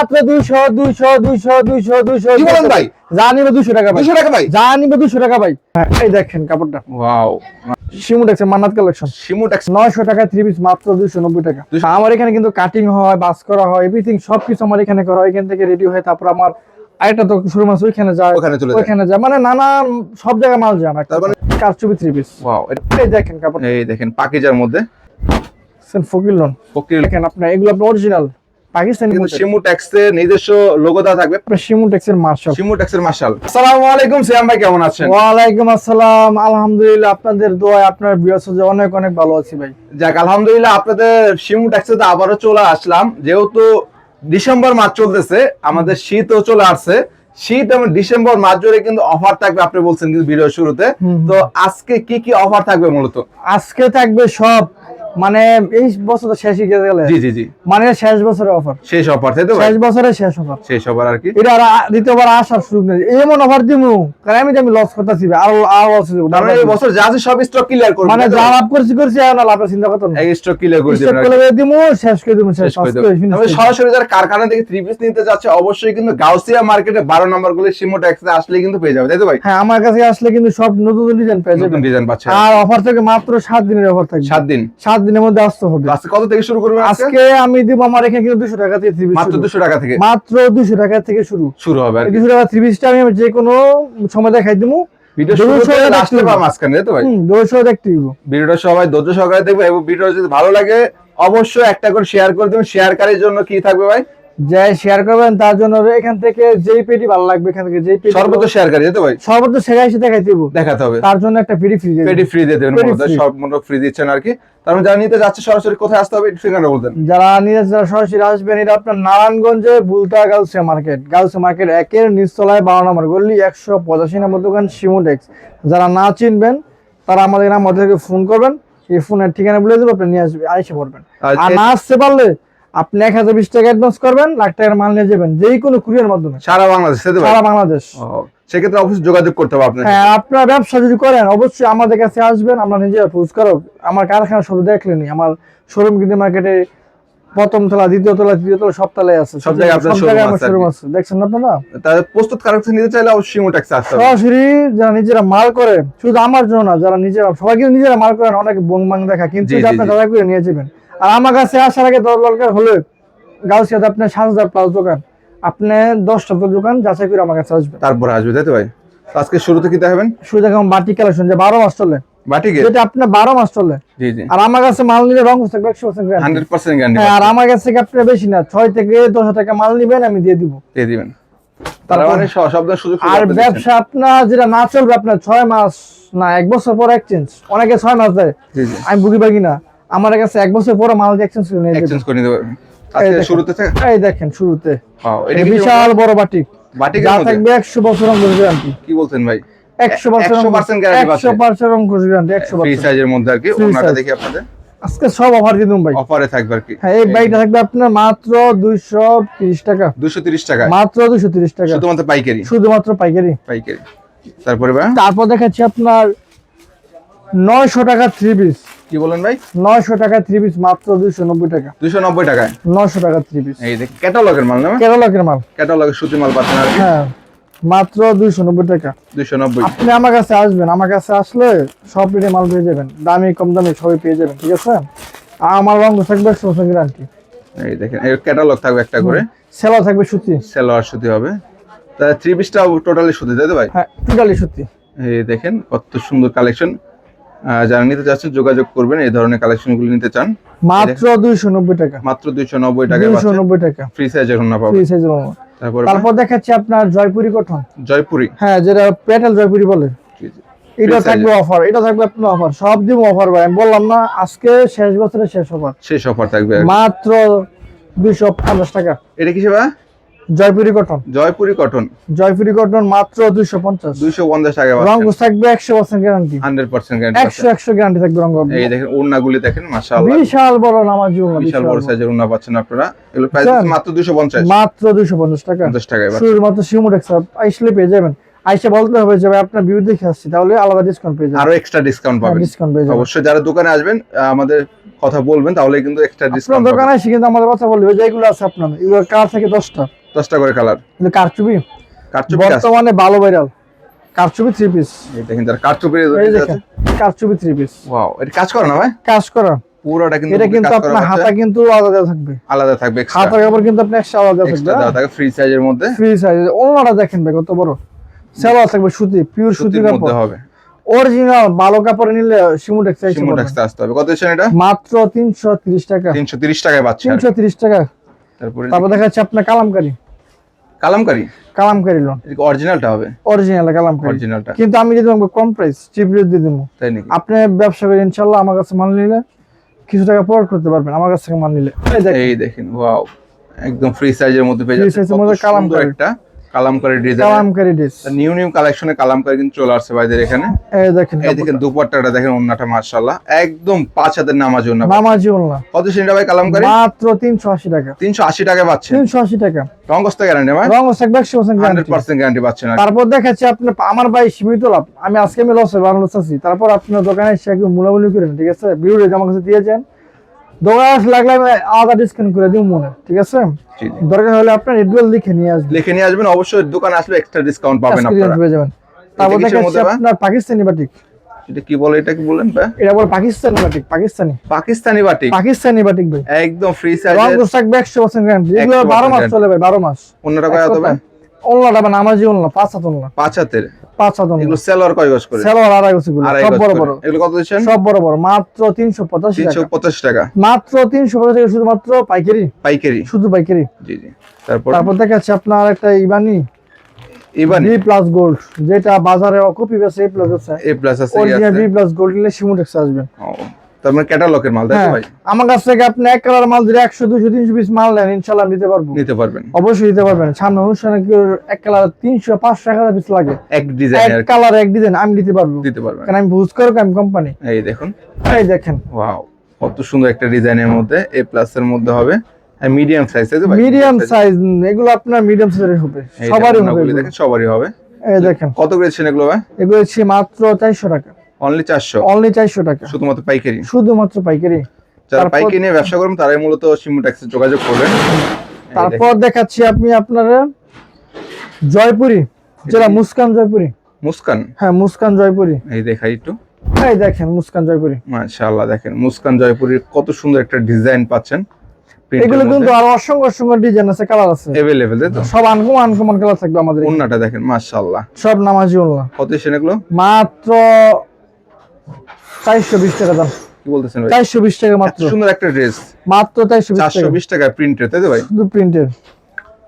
মাত্র দুইশো দুইশো দুইশো দুইশো দুইশো বলেন ভাই? যা নিবে দুইশো টাকা ভাই। দুশো টাকা ভাই? যা নিবে দুইশো টাকা ভাই। হ্যাঁ, এই দেখেন কাপড়টা। ওয়াও। শিমু মান্নাত কালেকশন শিমু নয়শো টাকা থ্রি পিস মাত্র দুইশো নব্বই টাকা। আমার এখানে কিন্তু কাটিং হয় বাস করা হয় এভরিথিং সবকিছু আমার এখানে করা হয়। এখান থেকে রেডি হয়ে তারপর আমার আরেকটা তো শুরু ওইখানে যায়। ওখানে চলে যায়। ওইখানে যায়। মানে নানান সব জায়গায় মাল যায় আমার মানে- কারচুপি থ্রি পিস ওয়াও এই দেখেন কাপড় এই দেখেন পাকিজার মধ্যে। ফকির লোন। ফকির দেখেন আপনার এগুলো আপনার অরিজিনাল পাকিস্তানি কিন্তু শিমু ট্যাক্সের নিজস্ব লোগো দেওয়া থাকবে। শিমু টেক্সের মার্শাল। শিমু ট্যাক্সের মার্শাল। আসসালামু আলাইকুম সিয়াম ভাই কেমন আছেন? ওয়ালাইকুম আসসালাম। আলহামদুলিল্লাহ আপনাদের দোয়ায় আপনার বিয়স অনেক অনেক ভালো আছি ভাই। যাক আলহামদুলিল্লাহ আপনাদের শিমু ট্যাক্সে তো আবারও চলে আসলাম। যেহেতু ডিসেম্বর মাস চলতেছে আমাদের শীতও চলে আসছে। শীত এবং ডিসেম্বর মাস জুড়ে কিন্তু অফার থাকবে আপনি বলছেন কিন্তু ভিডিও শুরুতে। তো আজকে কি কি অফার থাকবে মূলত? আজকে থাকবে সব মানে এই বছর তো শেষই গেছে গেলে। জি জি জি। মানে শেষ বছরের অফার শেষ অফার তাই তো শেষ বছরের শেষ অফার শেষ অফার আর কি? এটা আর দ্বিতীয়বার আসার সুযোগ নেই। এমন অফার দিমু কারণ আমি আমি লস করতেছি আরও আরও লস মানে এই বছর যা আছে সব স্টক ক্লিয়ার করবেন মানে যা লাভ করছি করছি আর না লাভের চিন্তা করতাম না। এই স্টক ক্লিয়ার করে স্টক দিবেন আর কি। দিমু শেষ করে দিমু শেষ করে finish তবে সরাসরি যারা কারখানা থেকে থ্রি পিস নিতে যাচ্ছে অবশ্যই কিন্তু গাউসিয়া মার্কেটে বারো নম্বর গুলি সিমো ট্যাক্সে আসলে কিন্তু পেয়ে যাবে তাই তো ভাই? হ্যাঁ আমার কাছে আসলে কিন্তু সব নতুন ডিজাইন পেয়ে যাবে নতুন ডিজাইন পাচ্ছে। আর অফার থেকে মাত্র সাত দিনের অফার থাকবে। সাত দিন। সাত দিনের মধ্যে আসতে হবে। আজকে কত থেকে শুরু করবেন আজকে? আমি দিব আমার এখানে কিন্তু দুশো টাকা থেকে মাত্র দুশো টাকা থেকে? মাত্র দুশো টাকা থেকে শুরু। শুরু হবে আর দুশো টাকা থ্রি পিসটা আমি যে কোনো সময় দেখাই দিব ভিডিওটা সবাই ধৈর্য সহকারে দেখবে এবং ভিডিও যদি ভালো লাগে অবশ্যই একটা করে শেয়ার করে দেবেন। শেয়ার শেয়ারকারীর জন্য কি থাকবে ভাই? যে শেয়ার করবেন তার জন্য এখান থেকে যেই পেটি ভালো লাগবে এখান থেকে যেই পেটি সর্বোচ্চ শেয়ারকারী তাই তো ভাই? সর্বোচ্চ সেখানে এসে দেখাই দিব। দেখাতে হবে। তার জন্য একটা ফ্রি ফ্রি পেডি ফ্রি দিয়ে দেবেন। সব মূলত ফ্রি দিচ্ছেন আর কি। তার মানে যারা নিতে যাচ্ছে সরাসরি কোথায় আসতে হবে ঠিকানা বলতেন। যারা নিজে যারা সরাসরি আসবেন এটা আপনার নারায়ণগঞ্জে বুলতা গাউসিয়া মার্কেট। গাউসিয়া মার্কেট একের নিচতলায় বারো নম্বর গল্লি একশো পঁচাশি নম্বর দোকান সিমোটেক্স যারা না চিনবেন তারা আমাদের নাম আমাদেরকে ফোন করবেন। এই ফোনের ঠিকানা বলে দেবো আপনি নিয়ে আসবে আইসে পড়বেন। আর না আসতে পারলে আপনি এক হাজার বিশ টাকা অ্যাডভান্স করবেন লাখ টাকার মাল নিয়ে যাবেন যেই কোনো কুরিয়ার মাধ্যমে। সারা বাংলাদেশ সারা বাংলাদেশ। সেক্ষেত্রে অবশ্যই যোগাযোগ করতে হবে আপনার হ্যাঁ আপনার ব্যবসা যদি করেন অবশ্যই আমাদের কাছে আসবেন আমরা নিজেরা পোজ করো আমার কারখানা সব দেখলেনি আমার শোরুম কিন্তু মার্কেটে প্রথম তলা দ্বিতীয় তলা তৃতীয় তলা সব তলায় আছে। সব জায়গায় আপনার শোরুম আছে দেখছেন না আপনারা? তাদের প্রস্তুত কারেকশন নিতে চাইলে অবশ্যই আসতে হবে। সরাসরি যারা নিজেরা মাল করে শুধু আমার জন্য না যারা নিজেরা সবাই কিন্তু নিজেরা মাল করেন অনেক বং বাং দেখা কিন্তু আপনার দাদা করে নিয়ে যাবেন আর আমার কাছে আসার আগে দর দরকার হলে গাউসিয়াতে আপনার সাত হাজার প্লাস দোকান। আপনি দশটা তো দোকান যাচাই করে আমার কাছে আসবেন। তারপরে আসবে তাই তো ভাই? আজকে শুরুতে কি দেখাবেন? শুধু দেখুন বাটি কালেকশন যে বারো মাস চলে। যেটা আপনার বারো মাস চলে। জি জি। আর আমার কাছে মাল নিলে রং থাকবে একশো পার্সেন্ট হান্ড্রেড পার্সেন্ট গ্যারান্টি হ্যাঁ আর আমার কাছ থেকে বেশি না? ছয় থেকে দশ টাকা মাল নিবেন আমি দিয়ে দিব। দিয়ে দিবেন। আর ব্যবসা আপনার যেটা না চলবে আপনার ছয় মাস না এক বছর পর এক্সচেঞ্জ অনেকে ছয় মাস দেয়। আমি বুঝি না আমার কাছে এক বছর পরে মাল এক্সচেঞ্জ করে নিয়ে এক্সচেঞ্জ করে নিতে পারবেন আজকে শুরুতে থেকে? এই দেখেন শুরুতে। Wow, এটা বিশাল বড় বাটি বাটিকের যা থাকবে একশো বছর অঙ্কুশ গ্যারান্টি কি বলছেন ভাই? একশো বছর 100% guarantee একশো পাচ্ছে। পার্সেন্ট অঙ্কুশ গ্যারান্টি একশো ফ্রি সাইজের মধ্যে আর কি ওনাটা দেখি আপনাদের। আজকে সব অফার দিয়ে ভাই। অফারে থাকবে আর কি। হ্যাঁ এই বাইকটা থাকবে আপনার মাত্র দুইশো তিরিশ টাকা। দুশো তিরিশ টাকা? মাত্র দুইশো তিরিশ টাকা। শুধুমাত্র পাইকারি? শুধুমাত্র পাইকারি। পাইকারি। তারপরে ভাই? তারপর দেখাচ্ছি আপনার নয়শো টাকা থ্রি পিস কি বলেন ভাই? নয়শো টাকা থ্রি পিস মাত্র দুইশো নব্বই টাকা। দুশো নব্বই টাকায়? নয়শো টাকা থ্রি পিস এই দেখ ক্যাটালগের মাল না কেরলাকের মাল। ক্যাটালগের সুতি মাল পাচ্ছেন আর কি? হ্যাঁ মাত্র দুইশো নব্বই টাকা। দুশো নব্বই। আপনি আমার কাছে আসবেন আমার কাছে আসলে সব রেটে মাল পেয়ে যাবেন। দামি কম দামি সবই পেয়ে যাবেন ঠিক আছে? আর আমার রঙ থাকবে বছর গ্যারান্টি এই দেখেন এর ক্যাটালগ থাকবে একটা করে। সেলা থাকবে সুতি। সেলোয়ার সুতি হবে। তা থ্রি পিসটা টোটালি সুতি তাই তো ভাই? হ্যাঁ টোটালি সুতি। এই দেখেন কত সুন্দর কালেকশন যারা নিতে চাচ্ছেন যোগাযোগ করবেন এই ধরনের কালেকশনগুলো নিতে চান। মাত্র দুইশো নব্বই টাকা। মাত্র দুইশো নব্বই টাকায় দুইশো নব্বই টাকা। ফ্রি সাইজের পাবেন। ফ্রি সাইজ তারপরে তারপর দেখাচ্ছি আপনার জয়পুরি কটন জয়পুরি। হ্যাঁ যেটা পেটাল জয়পুরি বলে। এটা থাকবে অফার এটা থাকবে আপনার অফার সব দিব অফার ভাই। আমি বললাম না আজকে শেষ বছরের শেষ অফার শেষ অফার থাকবে। মাত্র দুইশো পঞ্চাশ টাকা। এটা কি সেবা? Jaipuri cotton Jaipuri cotton Jaipuri cotton মাত্র দুইশো পঞ্চাশ। দুইশো পঞ্চাশ টাকা রং থাকবে একশো পার্সেন্ট গ্যারান্টি হান্ড্রেড পার্সেন্ট একশো একশো গ্যারান্টি থাকবে রং এই দেখেন ওড়নাগুলি দেখেন মাশাআল্লাহ। বিশাল বড় নামাজ জীবন বিশাল বড় সাইজের ওড়না পাচ্ছেন আপনারা। এগুলো প্রাইস? মাত্র দুইশো পঞ্চাশ। মাত্র দুইশো পঞ্চাশ টাকা। শুধুমাত্র শিমুট আসলে পেয়ে যাবেন। আইসা বলতে হবে যে ভাই আপনার ভিউ দেখে আসছি তাহলে আলাদা ডিসকাউন্ট পেয়ে যাবেন। আরও এক্সট্রা ডিসকাউন্ট পাবেন। ডিসকাউন্ট পেয়ে যাবেন। অবশ্যই যারা দোকানে আসবেন আমাদের কথা বলবেন তাহলে কিন্তু এক্সট্রা ডিসকাউন্ট দোকানে এসে কিন্তু আমাদের কথা বলবে যে এগুলো আছে আপনার এগুলো কার থেকে দশটা? দশটা করে কালার কারচুপি? কারচুপি বর্তমানে ভালো ভাইরাল কারচুপি থ্রি পিস এই দেখেন যারা কারচুপি কারচুপি থ্রি পিস ওয়াও এটা কাজ করে না ভাই? কাজ করা। পুরোটা কিন্তু এটা কিন্তু আপনার হাতা কিন্তু আলাদা থাকবে। আলাদা থাকবে হাতার কাপড় কিন্তু আলাদা থাকবে এক্সট্রা দেওয়া থাকে ফ্রি সাইজের মধ্যে। ফ্রি সাইজ অন্যটা দেখেন ভাই কত বড়। সেলোয়ার থাকবে সুতি পিওর সুতি কাপড়। হবে। অরিজিনাল ভালো কাপড় নিলে সিমুটেক্স সিমোটেক্সে আসতে হবে। কত এটা? মাত্র তিনশো তিরিশ টাকা। তিনশো তিরিশ টাকায় পাচ্ছে আর। তিনশো তিরিশ টাকা। তারপরে তারপর দেখা যাচ্ছে আপনার কালামকারি। কালামকারি? কালামকারি লোন। অরিজিনালটা হবে। অরিজিনাল কালামকারি। অরিজিনালটা কিন্তু আমি যদি তোমাকে কম প্রাইস চিপ রেট দিয়ে দেবো। তাই নাকি? আপনি ব্যবসা করে ইনশাল্লাহ আমার কাছে মাল নিলে কিছু টাকা প্রয়োগ করতে পারবেন আমার কাছ থেকে মাল নিলে। এই দেখেন, ওয়াও একদম ফ্রি সাইজের মধ্যে পেয়ে যাচ্ছে মধ্যে কত সুন্দর একটা Kalamkari design Kalamkari dress new new কালেকশনে কালামকারি কিন্তু চলে আসছে ভাইদের এখানে। এই দেখেন এই দেখেন দুপাট্টাটা দেখেন ওন্নাটা মাশাআল্লাহ। একদম পাঁচ হাতের নামাজ ওন্না নামাজি না কত সেটা ভাই কালামকারি? মাত্র তিনশো আশি টাকা। পাচ্ছেন। টাকা। গ্যারান্টি ভাই? পাচ্ছেন তারপর দেখাচ্ছে আপনার আমার ভাই সীমিত লাভ। আমি আজকে আমি লস আছি। তারপর আপনার দোকানে এসে একটু মুলামুলি করেন ঠিক আছে? বিউরে আমার কাছে দিয়ে যান। দোকানে লাগলে আমি আলাদা ডিসকাউন্ট করে দিব মনে ঠিক আছে। দরকার হলে আপনার এডুয়েল লিখে নিয়ে আসবেন। লিখে নিয়ে আসবেন অবশ্যই দোকানে আসলে এক্সট্রা ডিসকাউন্ট পাবেন আপনারা। পেয়ে যাবেন। তারপর দেখাচ্ছে আপনার পাকিস্তানি বাটিক এটা কি বলে এটা কি বলেন ভাই? এটা বল Pakistani batik Pakistani. Pakistani batik Pakistani batik ভাই। একদম ফ্রি রং সাইজের কোর্স থাকবে একশো গ্যারান্টি এগুলো 100% বারো মাস চলে ভাই বারো মাস। অন্যটা কয় হবে অনলাটা মানে আমার জীবন পাঁচ হাত অনলা পাঁচ হাতের। পাঁচ হাত এগুলো সেলর কয় গজ করে? সেলোয়ার আড়াই গেছে আড়াই সব বড় বড়। এগুলো কত দিচ্ছেন? সব বড় বড় মাত্র তিনশো পঁচাশি তিনশো টাকা। মাত্র তিনশো পঁচাশি টাকা শুধুমাত্র পাইকারি? পাইকারি। শুধু পাইকারি? জি জি। তারপর? তারপর দেখাচ্ছে আপনার একটা ইবানি। বি প্লাস গোল্ড যেটা বাজারে কপি বেছে এ প্লাস আছে। এ প্লাস আছে অরিজিনাল বি প্লাস গোল্ড নিলে সিমুটেক্স আসবেন ও। তার মানে ক্যাটালগের মাল তো হ্যাঁ। ভাই? আমার কাছ থেকে আপনি এক কালার মাল দিলে একশো দুশো তিনশো পিস মাল নেন ইনশাল্লাহ নিতে পারব। নিতে পারবেন। অবশ্যই দিতে পারবেন। সামনে অনুষ্ঠানে কি এক কালার তিনশো পাঁচশো এক পিস লাগে? এক ডিজাইন এক কালার এক ডিজাইন আমি দিতে পারব। দিতে পারবেন। কারণ আমি বুঝ করো আমি কোম্পানি এই দেখুন। এই দেখেন। ওয়াও কত সুন্দর একটা ডিজাইনের মধ্যে এ প্লাস এর মধ্যে হবে। মিডিয়াম সাইজ তাই তো ভাই? মিডিয়াম সাইজ এগুলো আপনার মিডিয়াম সাইজের হবে। সবারই হবে দেখেন সবারই হবে। এই দেখেন। কত করেছেন এগুলো ভাই? এগুলো হচ্ছে মাত্র চারশো টাকা। অনলি চারশো। অনলি চারশো টাকা। শুধুমাত্র পাইকারি। শুধুমাত্র পাইকারি। যারা পাইকারি নিয়ে ব্যবসা করবেন তারাই মূলত সিমু ট্যাক্সে যোগাযোগ করবেন। তারপর দেখাচ্ছি আপনি আপনারা জয়পুরি যেটা মুস্কান জয়পুরি। মুস্কান? হ্যাঁ মুস্কান জয়পুরি। এই দেখাই একটু। এই দেখেন মুস্কান জয়পুরি। মাশাআল্লাহ দেখেন মুস্কান জয়পুরীর কত সুন্দর একটা ডিজাইন পাচ্ছেন। এগুলো কিন্তু আরও অসংখ্য অসংখ্য ডিজাইন আছে কালার আছে। এভেলেবেল তাই তো? সব আনকমন আনকমন কালার থাকবে আমাদের। ওন্নাটা দেখেন মাশাআল্লাহ। সব নামাজি উল্লাহ কত এগুলো? মাত্র চারশো বিশ টাকা দাম। কি বলতেছেন ভাই? চারশো বিশ টাকা মাত্র। সুন্দর একটা ড্রেস। মাত্র চারশো চারশো টাকা। বিশ টাকা প্রিন্টের তাই তো ভাই? শুধু প্রিন্টের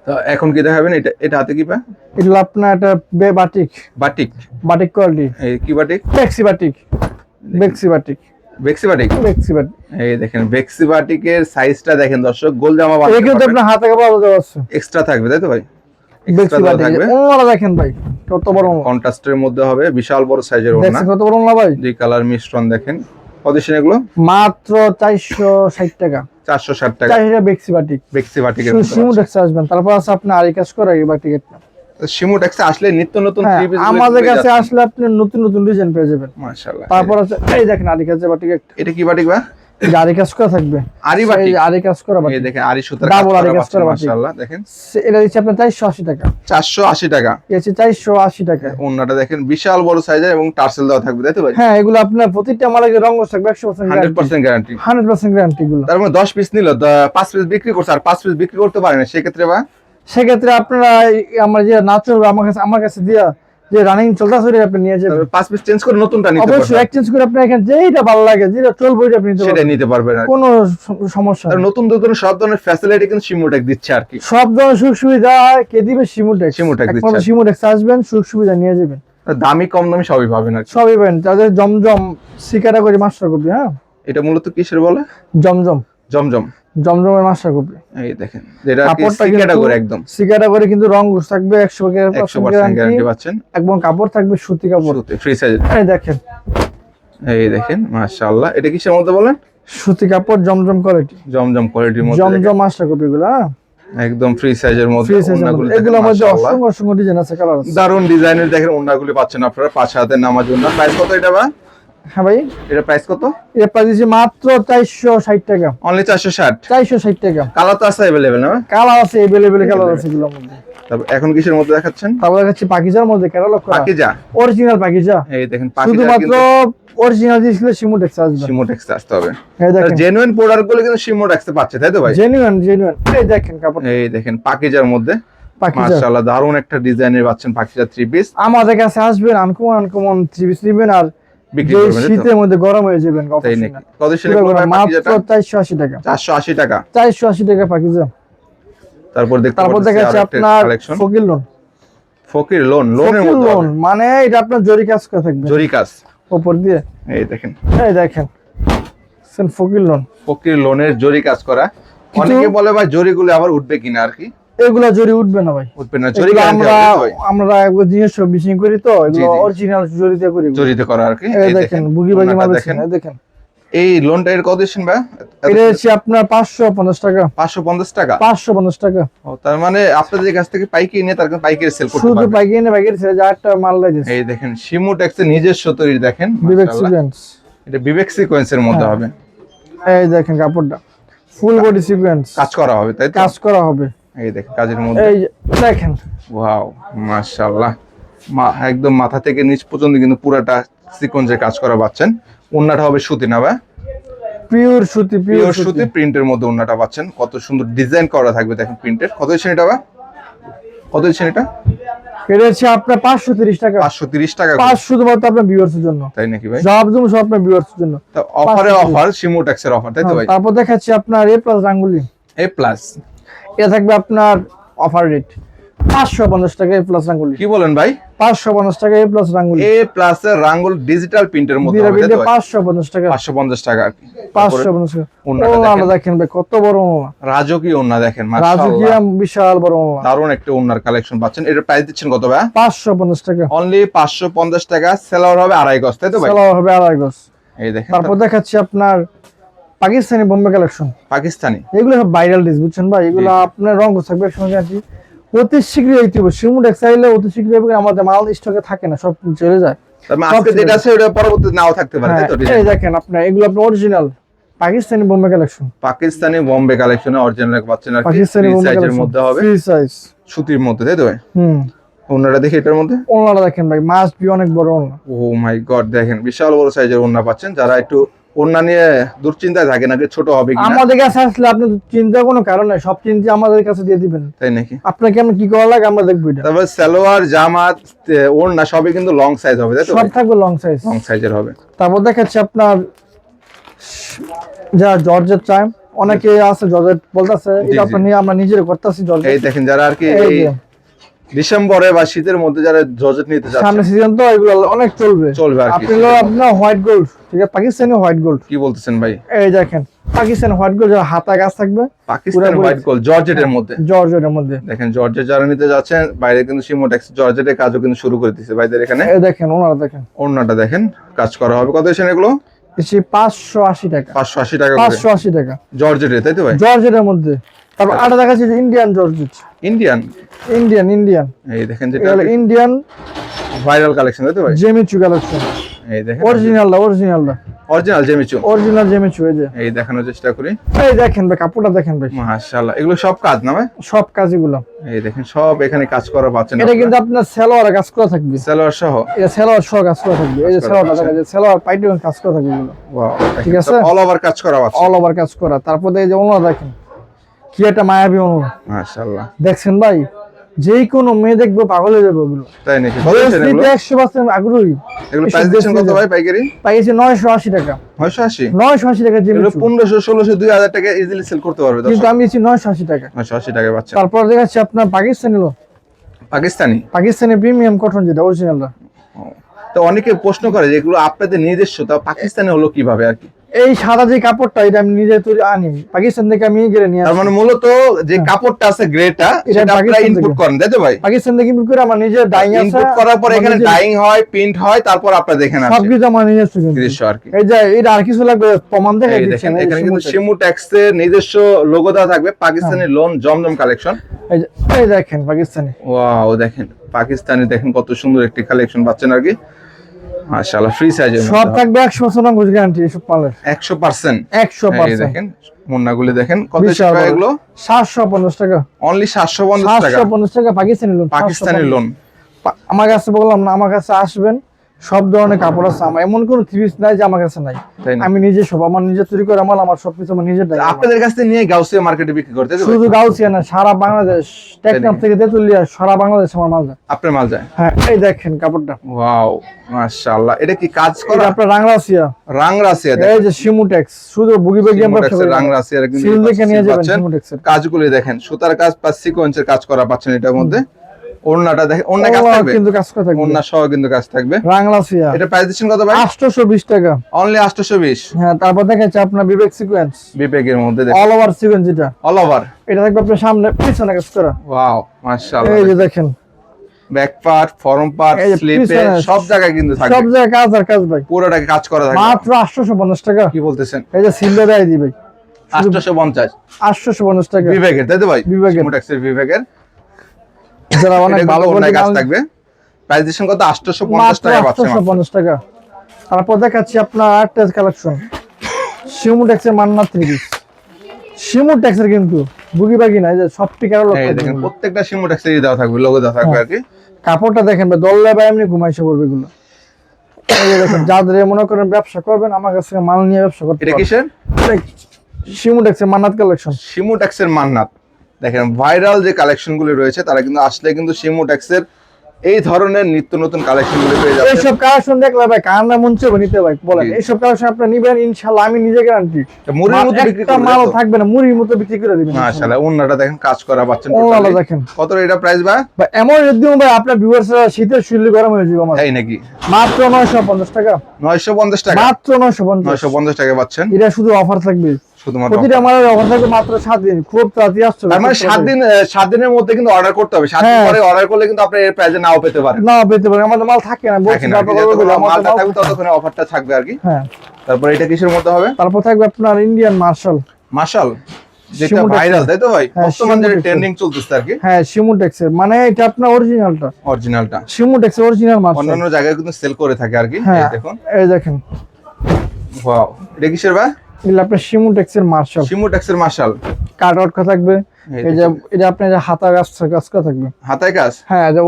তো এখন কি দেখাবেন? এটা এটা হাতে কি পা? এগুলো আপনার একটা বে বাটিক বাটিক বাটিক কোয়ালিটি এই কি বাটিক বেক্সি বাটিক বেক্সি বাটিক বেক্সি বাটিক বেক্সি বাটিক এই দেখেন বেক্সি বাটিকের সাইজটা দেখেন দর্শক গোল জামা এটা কিন্তু আপনার হাতে কাপড় আলাদা আছে। এক্সট্রা থাকবে তাই তো ভাই? ওনারা দেখেন ভাই কত বড় কন্ট্রাস্টের মধ্যে হবে বিশাল বড় সাইজের ওড়না। কত বড় ওনা ভাই? দুই কালার মিশ্রণ দেখেন। কত এগুলো? মাত্র চারশো ষাট টাকা। চারশো ষাট টাকা। বেক্সি বাটিক। বেক্সি সিমু আসবেন। তারপর আছে আপনি আরি কাজ করা এই আসলে নিত্য নতুন হ্যাঁ আমাদের কাছে আসলে আপনি নতুন নতুন ডিজাইন পেয়ে যাবেন। মাশাআল্লাহ। তারপর আছে এই দেখেন আরি কাজের এটা কি বাটিক বা? যে আরি কাজ করা থাকবে। আরি আরি কাজ করা এই দেখেন আরি সুতার আরি কাজ করা বাটিক। মাশাআল্লাহ দেখেন। এটা দিচ্ছে আপনার চারশো আশি টাকা। চারশো আশি টাকা। এই হচ্ছে চারশো আশি টাকা। ওন্নাটা দেখেন বিশাল বড় সাইজের এবং টার্সেল দেওয়া থাকবে তাই তো ভাই? হ্যাঁ এগুলো আপনার প্রতিটা মালের রঙ থাকবে একশো percent hundred percent guarantee hundred percent guarantee গুলো তার মানে দশ পিস নিল দ- পাঁচ পিস বিক্রি করছে আর পাঁচ পিস বিক্রি করতে পারে না সেক্ষেত্রে বা? সেক্ষেত্রে আপনারা আমরা যে না চলবে আমার কাছে আমার কাছে দিয়া যে রানিং চলতেছে আপনি নিয়ে যাবেন। পাঁচ পিস চেঞ্জ করে নতুনটা নিতে অবশ্যই পারবে এক্সচেঞ্জ করে আপনার এখানে যেটা ভালো লাগে যেটা চলবে ওইটা আপনি নিতে পারবেন। নিতে পারবেন কোনো সমস্যা আর নতুন নতুন সব ধরনের ফ্যাসিলিটি কিন্তু সিমোটেক দিচ্ছে আর কি। সব ধরনের সুখ সুবিধা কে দিবে সিমুটেক্স Simutex দিচ্ছে। সিমুটেক্স আসবেন সুখ সুবিধা নিয়ে যাবেন। দামি কম দামি সবই পাবেন আর সবই পাবেন। তাদের জমজম শিকারা করে মাস্টার কপি হ্যাঁ? এটা মূলত কিসের বলে? জমজম। জমজম। জমজমের মাস্টার কপি এই দেখেন যেটা কি কাপড়টা করে একদম। সিকাটা করে কিন্তু রং থাকবে একশো একশো পার্সেন্ট গ্যারান্টি পাচ্ছেন। একদম কাপড় থাকবে সুতি কাপড়। ফ্রি সাইজ এই দেখেন। এই দেখেন মাশাআল্লাহ। এটা কিসের মধ্যে বলেন? সুতি কাপড় জমজম কোয়ালিটি জমজম কোয়ালিটির মধ্যে জমজম মাস্টার কপি গুলো হ্যাঁ? একদম ফ্রি সাইজের মধ্যে ওড়নাগুলো মধ্যে। অসংখ্য অসংখ্য ডিজাইন আছে কালার আছে। দারুণ ডিজাইনের দেখেন ওড়নাগুলি পাচ্ছেন আপনারা পাঁচ হাতের নামার জন্য প্রাইস কত এটা বা হ্যাঁ ভাই। এটা প্রাইস কত? এর প্রাইস দিচ্ছি মাত্র চারশো ষাট টাকা। অনলি চারশো ষাট? চারশো ষাট টাকা। কালার তো আছে অ্যাভেলেবেল না? কালার আছে কালার আছে মধ্যে। তারপর এখন কিসের মধ্যে দেখাচ্ছেন? তারপর দেখাচ্ছি পাকিজার মধ্যে ক্যাটালগ করা। পাকিজা? অরিজিনাল পাকিজা। এই দেখেন পাকিজা শুধুমাত্র অরিজিনাল সিমুটেক্স আসবে। সিমোটেক্স আসতে হবে। এই দেখেন। জেনুইন প্রোডাক্টগুলো কিন্তু সিমোটেক্সে পাচ্ছে তাই তো ভাই? জেনুইন জেনুইন এই দেখেন কাপড় এই দেখেন পাকিজার মধ্যে। মাশাআল্লাহ দারুণ একটা ডিজাইনের পাচ্ছেন পাকিজা থ্রি পিস আমাদের কাছে আসবেন আনকমন আনকমন থ্রি পিস নেবেন আর বিক্রি করবেন শীতের মধ্যে গরম হয়ে যাবেন তাই নাকি? কত সেলে মাত্র পাকিজাটা চারশো আশি টাকা। চারশো আশি টাকা? চারশো আশি টাকা পাকিজা তারপর দেখতে তারপর পাচ্ছেন দেখাচ্ছি আপনার ফকির লোন ফকির লোন লোনের লোন মানে এটা আপনার জরি কাজ করে থাকবে। জরি কাজ। উপর দিয়ে। এই দেখেন। এই দেখেন। ফকির লোন ফকির লোনের জরি কাজ করা। অনেকে বলে ভাই জরিগুলো আবার উঠবে কিনা আর কি? এগুলা জরি উঠবে না ভাই। উঠবে না জরি আমরা আমরা জিনিস বিশিং করি তো এগুলো অরিজিনাল দিয়ে করি জরিতে করা আর কি। এই দেখেন বুগি বাগি মাল দেখেন। দেখেন দেখেন। এই লোনটা এর কত দিচ্ছেন ভাই? এটা হচ্ছে আপনার পাঁচশো পঞ্চাশ টাকা। পাঁচশো পঞ্চাশ টাকা? পাঁচশো পঞ্চাশ টাকা। ও, তার মানে আপনাদের কাছ থেকে পাইকারি নিয়ে তার পাইকারি সেল করতে শুধু পারবেন। পাইকারি না পাইকারি ছেড়ে যা একটা মাল লাগছে এই দেখেন শিমু ট্যাক্সের নিজস্ব তৈরি দেখেন বিবেক। সিকোয়েন্স এটা বিবেক সিকোয়েন্সের মধ্যে হ্যাঁ। হবে। এই দেখেন কাপড়টা। ফুল বডি সিকোয়েন্স কাজ করা হবে তাই তো? কাজ করা হবে। এই দেখেন কাজের মধ্যে। এই দেখেন। ওয়াও মাশাআল্লাহ। মা একদম মাথা থেকে নিচ পর্যন্ত কিন্তু পুরাটা সিকোয়েন্সের কাজ করা পাচ্ছেন। ওন্নাটা হবে সুতি না ভাই পিওর সুতি পিওর সুতি। প্রিন্টের মধ্যে ওন্নাটা পাচ্ছেন। কত সুন্দর ডিজাইন করা থাকবে দেখেন প্রিন্টের কত দিচ্ছেন এটা ভাই কত দিচ্ছেন এটা? এটা হচ্ছে আপনার পাঁচশো তিরিশ টাকা। পাঁচশো তিরিশ টাকা পাঁচ শুধুমাত্র আপনার ভিউয়ার্স এর জন্য। তাই নাকি ভাই? সব জন্য সব আপনার ভিউয়ার্স এর জন্য অফারে অফার শিমু ট্যাক্সের অফার তাই তো ভাই? তারপর দেখাচ্ছি আপনার এ প্লাস রাঙ্গুলি এ প্লাস এটা থাকবে আপনার অফার রেট পাঁচশো পঞ্চাশ টাকা এ প্লাস রাঙ্গুলি। কি বলেন ভাই? পাঁচশো পঞ্চাশ টাকা এ প্লাস রাঙ্গুলি। এ প্লাস এর রাঙ্গুল ডিজিটাল প্রিন্টের মধ্যে বিরা হবে তাই বিন্দে তো ভাই? পাঁচশো পঞ্চাশ টাকা। 550 টাকা। আর কি পাঁচশো পঞ্চাশ টাকা। দেখেন। দেখেন ভাই কত বড় ওনা রাজকীয় ওন্না দেখেন রাজকীয় বিশাল বড় ওনা দারুণ একটা ওন্নার কালেকশন পাচ্ছেন। এটার প্রাইস দিচ্ছেন কত ভাই? পাঁচশো পঞ্চাশ টাকা। অনলি 550 টাকা। সেলার হবে আড়াই গজ তাই তো ভাই? হবে আড়াই গজ। এই দেখেন। তারপর দেখাচ্ছি আপনার পাকিস্তানি বোম্বে কালেকশন। পাকিস্তানি। এগুলো সব ভাইরাল ডিস বুঝছেন ভাই? এগুলো আপনার রঙ থাকবে একসঙ্গে আছি। অতি শীঘ্রই হইতে হবে শিমুট এক্সাইলে অতি শীঘ্রই হবে আমাদের মাল স্টকে থাকে না সব চলে যায়। মানে আজকে যেটা আছে ওটা পরবর্তীতে নাও থাকতে পারে হ্যাঁ, এই দেখেন আপনার এগুলো আপনার অরিজিনাল পাকিস্তানি বোম্বে কালেকশন। পাকিস্তানি বম্বে কালেকশনে অরিজিনাল পাচ্ছেন আর পাকিস্তানি সাইজের মধ্যে হবে। ফ্রি সাইজ সুতির মধ্যে তাই তো হুম। ওন্নাটা দেখি এটার মধ্যে। ওনারা দেখেন ভাই মাস্ট বি অনেক বড় ওনা ও মাই গড দেখেন বিশাল বড় সাইজের ওন্না পাচ্ছেন। যারা একটু ওন্না নিয়ে দুশ্চিন্তায় থাকে নাকি? ছোট হবে আমাদের কাছে আসলে আপনি চিন্তার কোনো কারণ নাই সব চিন্তা আমাদের কাছে দিয়ে দিবেন। তাই নাকি? আপনাকে আমি কি করা লাগে আমরা দেখব এটা। তারপর সালোয়ার জামা ওড়না সবই কিন্তু লং সাইজ হবে তাই তো? সব থাকবে লং সাইজ লং সাইজের হবে। তারপর দেখাচ্ছি আপনার যা জর্জেট চাই অনেকে আছে জর্জেট বলতেছে এটা আপনার নিয়ে আমরা নিজের করতেছি এই জর্জেট দেখেন যারা আর কি এই এই। ডিসেম্বরে বা শীতের মধ্যে যারা জর্জেট নিতে সামনে সিজন তো এগুলো অনেক চলবে। চলবে আর কি। আপনি আপনার হোয়াইট গোল্ড ঠিক আছে? পাকিস্তানি হোয়াইট গোল্ড কি বলতেছেন ভাই? এই দেখেন পাকিস্তানি হোয়াইট গোল্ড যারা হাতা গাছ থাকবে পাকিস্তান হোয়াইট গোল্ড জর্জেটের মধ্যে। জর্জেটের মধ্যে। দেখেন জর্জেট যারা নিতে যাচ্ছেন বাইরে কিন্তু সিমোটেক্স জর্জেটের কাজও কিন্তু শুরু করে দিচ্ছে ভাইদের এখানে এই দেখেন ওনারা দেখেন। ওড়নাটা দেখেন কাজ করা হবে। কত এসেন এগুলো? এসে পাঁচশো আশি টাকা। পাঁচশো আশি টাকা করে। পাঁচশো আশি টাকা। জর্জেটের তাই তো ভাই? জর্জেটের মধ্যে। তারপর আটা দেখাচ্ছি Indian georgette Indian Indian Indian এই দেখেন যেটা ইন্ডিয়ান ভাইরাল কালেকশন তাই তো জেমিচু কালেকশন এই দেখেন। অরিজিনালটা অরিজিনালটা অরিজিনাল জেমিচু অরিজিনাল জেমিচু এই যে। এই দেখানোর চেষ্টা করি। এই দেখেন ভাই কাপড়টা দেখেন ভাই। মাশাআল্লাহ এগুলো সব কাজ না ভাই? সব কাজগুলো এই দেখেন সব এখানে কাজ করা পাচ্ছেন এটা কিন্তু আপনার সেলোয়ার কাজ করা থাকবে। সালোয়ার সহ? এটা সেলোয়ার সহ কাজ করা থাকবে। এই যে সেলোয়ারটা দেখা যায় সেলোয়ার পাইটে কাজ করা থাকবে এগুলো। ওয়াও ঠিক আছে? অল ওভার কাজ করা আছে অল ওভার কাজ করা। তারপরে এই যে ওনা দেখেন। কি একটা মায়াবী অনু মাশাআল্লাহ। দেখছেন ভাই যে কোনো মেয়ে দেখবে পাগল হয়ে যাবে ওগুলো। তাই নাকি? একশো পার্সেন্ট আগ্রহী। এগুলো প্রাইস কত ভাই পাইকারি? পাইছে নয়শো আশি টাকা। নয়শো আশি? নয়শো আশি টাকা জেমিচু পনেরোশো ষোলোশো দুই হাজার টাকা ইজিলি সেল করতে পারবে কিন্তু আমি নয়শো আশি টাকা। নয়শো আশি টাকা পাচ্ছেন তারপর দেখাচ্ছি আপনার Pakistani lawn Pakistani? Pakistani premium cotton যেটা অরিজিনালটা তো অনেকে প্রশ্ন করে যে এগুলো আপনাদের নিজস্ব তা পাকিস্তানি হলো কীভাবে আর কি? এই সাদা যে কাপড়টা এটা আমি নিজে তৈরি আনি। পাকিস্তান থেকে আমি গেলে নিয়ে তার মানে মূলত যে কাপড়টা আছে গ্রেটা এটা আপনারা ইনপুট করেন তাই তো ভাই? পাকিস্তান থেকে ইম্পোর্ট করে আমার ডাইং আছে। ইনপুট করার পর এখানে ডাইং হয় প্রিন্ট হয় তারপর আপনারা দেখেন আসে সবকিছু আমার নিজস্ব কিন্তু। দৃশ্য আর কি। এই যে এটা আর কিছু লাগবে? প্রমাণ দেখেন এখানে কিন্তু শিমু ট্যাক্সের নিজস্ব লোগো দেওয়া থাকবে পাকিস্তানি লোন জমজম কালেকশন এই দেখেন পাকিস্তানি। ওয়াও দেখেন পাকিস্তানি দেখেন কত সুন্দর একটি কালেকশন পাচ্ছেন আর কি। মাশাআল্লাহ ফ্রি সাইজ সব থাকবে একশো শতাংশ গ্যারান্টি এসব পালের। 100% একশো এই পার্সেন্ট। দেখেন মুন্নাগুলি দেখেন কত টাকা এগুলো? সাতশো পঞ্চাশ টাকা। অনলি 750 টাকা। সাতশো পঞ্চাশ টাকা পাকিস্তানি লোন পাকিস্তানি লোন আমার কাছে বললাম না আমার কাছে আসবেন। সব ধরনের কাপড় আছে আমার। এমন কোনো থ্রিস নাই যে আমার কাছে নাই। আমি নিজে সব আমার নিজে তৈরি করে আমার আমার সবকিছু আমার নিজের। আপনাদের কাছ থেকে নিয়ে গাউসিয়া মার্কেটে বিক্রি করতে দেবে শুধু গাউসিয়া না সারা বাংলাদেশ টেকনাফ থেকে তেতুলিয়া সারা বাংলাদেশ আমার মাল যায়। আপনার মাল যায়? হ্যাঁ এই দেখেন কাপড়টা। ওয়াও মাশাআল্লাহ। এটা কি কাজ এটা করা? আপনার রাংরাসিয়া রাং রাশিয়া এই যে সিমুটেক্স শুধু বুগি বেগি আমরা ব্যবসা করি রাং কিন্তু সিল দেখে নিয়ে যাবেন। সিমুটেক্সের কাজগুলি দেখেন সুতার কাজ প্লাস সিকোয়েন্সের কাজ করা পাচ্ছেন এটার মধ্যে। ওড়নাটা দেখেন ওড়না কাজ থাকবে? কিন্তু কাজ করে থাকবে। ওড়না সহ কিন্তু কাজ থাকবে। রাংরাসিয়া এটা প্রাইস দিচ্ছেন কত ভাই? আটশোশো বিশ টাকা। অনলি 820 হ্যাঁ তারপর দেখাচ্ছে আপনার বিবেক সিকোয়েন্স বিবেকের মধ্যে অল ওভার সিকোয়েন্স যেটা অল ওভার এটা থাকবে আপনার সামনে পিছনে কাজ করা। ওয়াও মাশাআল্লাহ এই যে দেখেন। ব্যাক পার্ট ফরম পার্ট স্লিপে সব জায়গায় কিন্তু থাকবে। সব জায়গায় কাজ আর কাজ ভাই। পুরোটাকে কাজ করা থাকবে। মাত্র আটশোশো পঞ্চাশ টাকা। কি বলতেছেন? এই যে সিলটা দেয় দিবে 850 টাকা। বিবেকের তাই তো ভাই? বিবেকের। মোটেক্সের বিবেকের যারা অনেক ভালো অনেক কাজ থাকবে? প্রাইস দিচ্ছেন কত? 850 টাকা পাচ্ছেন আটশোশো পঞ্চাশ টাকা। তারপর দেখাচ্ছি আপনার কালেকশন মান্না পিস কিন্তু বুগি বাগি না যে সব টিকার লোক দেখেন প্রত্যেকটা সিমোটেক্সের দেওয়া থাকবে লোগো দেওয়া থাকবে হ্যাঁ। আর কি। কাপড়টা দেখেন ভাই দল্লে বা এমনি ঘুমাইছে পড়বে এগুলো। দেখেন যাদের মনে করেন ব্যবসা করবেন আমার কাছ থেকে মাল নিয়ে ব্যবসা করতে এটা কিসের? শিমুটেক্সের মান্নাত কালেকশন সিমোটেক্সের মান্নাত। দেখেন ভাইরাল যে কালেকশন গুলি রয়েছে তারা কিন্তু আসলে কিন্তু সিমোটেক্সের এই ধরনের নিত্য নতুন কালেকশন গুলি পেয়ে যাচ্ছে এইসব কালেকশন দেখলে ভাই কার না মন চাইবে নিতে ভাই বলেন। এইসব কালেকশন আপনি নিবেন ইনশাল্লাহ আমি নিজে গ্যারান্টি মুড়ির মতো বিক্রি একটা মাল থাকবে না মুড়ির মতো বিক্রি করে দিবেন মাশাআল্লাহ ওন্নাটা দেখেন কাজ করা পাচ্ছেন totally। দেখেন। কত এটা প্রাইস বা ভাই এমন একদম ভাই আপনার ভিউয়ার্সরা শীতের শুনলে গরম হয়ে যাবে আমার। তাই নাকি? মাত্র নয়শো পঞ্চাশ টাকা। 950 টাকা? মাত্র নয়শো পঞ্চাশ। 950 টাকা পাচ্ছেন। এটা শুধু অফার থাকবে। শুধুমাত্র প্রতিটা আমার অফার থাকবে মাত্র দিন। খুব তাড়াতাড়ি আসছে তার মানে দিন দিনের মধ্যে কিন্তু অর্ডার করতে হবে। দিন হ্যাঁ। পরে অর্ডার করলে কিন্তু আপনি এর প্রাইসে নাও পেতে পারেন। না পেতে পারে আমাদের মাল থাকে না বলছি মালটা থাকবে ততক্ষণে অফারটা থাকবে আর কি। হ্যাঁ। তারপর এটা কিসের মধ্যে হবে? তারপর থাকবে আপনার ইন্ডিয়ান মার্শাল যেটা ভাইরাল তাই তো ভাই? হ্যাঁ, বর্তমান যে ট্রেন্ডিং চলতেছে আর কি। হ্যাঁ মানে এটা আপনার অরিজিনালটা অরিজিনালটা অরিজিনাল মার্শাল অন্যান্য জায়গায় কিন্তু সেল করে থাকে আর কি। দেখুন। এই দেখেন। ওয়াও এটা কিসের ভাই? এগুলো আপনার শিমুটেক্সের মার্শাল। শিমুটেক্সের মাশাল কাট আউট করা থাকবে। এই এই যে এটা আপনার হাতা গাছ গাছ করা থাকবে। হাতায় কাজ হ্যাঁ যে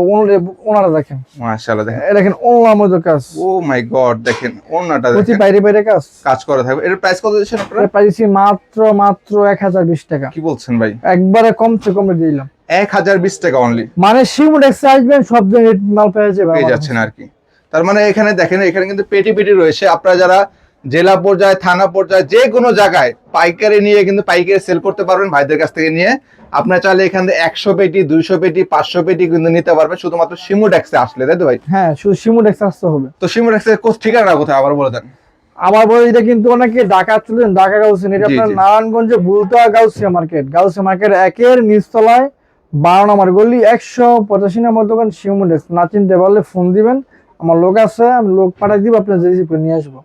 ওনারা- দেখেন। মাশাআল্লাহ দেখেন। দেখেন ওনার মধ্যে কাজ। ও মাই গড দেখেন ওন্নাটা প্রতি বাইরে বাইরে কাজ। কাজ করা থাকবে। এর প্রাইস কত দিচ্ছেন আপনারা? পাইছি মাত্র মাত্র এক হাজার বিশ টাকা। কি বলছেন ভাই? একবারে কমছে কমে দিলাম। এক হাজার বিশ টাকা অনলি মানে শিমুটেক্স আসবেন সব জায়গায় মাল পেয়ে যাবে পেয়ে যাচ্ছেন আর কি। তার মানে এখানে দেখেন এখানে কিন্তু পেটি পেটি রয়েছে। আপনারা যারা জেলা পর্যায়ে থানা পর্যায়ে যে কোনো জায়গায় পাইকারি নিয়ে কিন্তু পাইকারি সেল করতে পারবেন ভাইদের কাছ থেকে নিয়ে। আপনার চাইলে এখান থেকে একশো পেটি দুইশো পেটি পাঁচশো পেটি কিন্তু নিতে পারবেন শুধুমাত্র সিমুডেক্সে আসলে তাই তো ভাই? হ্যাঁ শুধু শিমুটেক্স আসতে হবে। তো সিমুডেক্সের ঠিকানা কোথায়? আবার বলে দেন। আবার বলে এটা কিন্তু অনেকে ঢাকা চলেন ঢাকা গাউসেন এটা আপনার। নারায়ণগঞ্জে বুলতা গাউসিয়া মার্কেট গাউসিয়া মার্কেট একের নিচতলায় বারো নম্বর গলি একশো পঁচাশি নম্বর দোকান শিমুটেক্স না চিনতে পারলে ফোন দিবেন। আমার লোক আছে আমি লোক পাঠাই দিব আপনার রিসিভ করে নিয়ে আসব।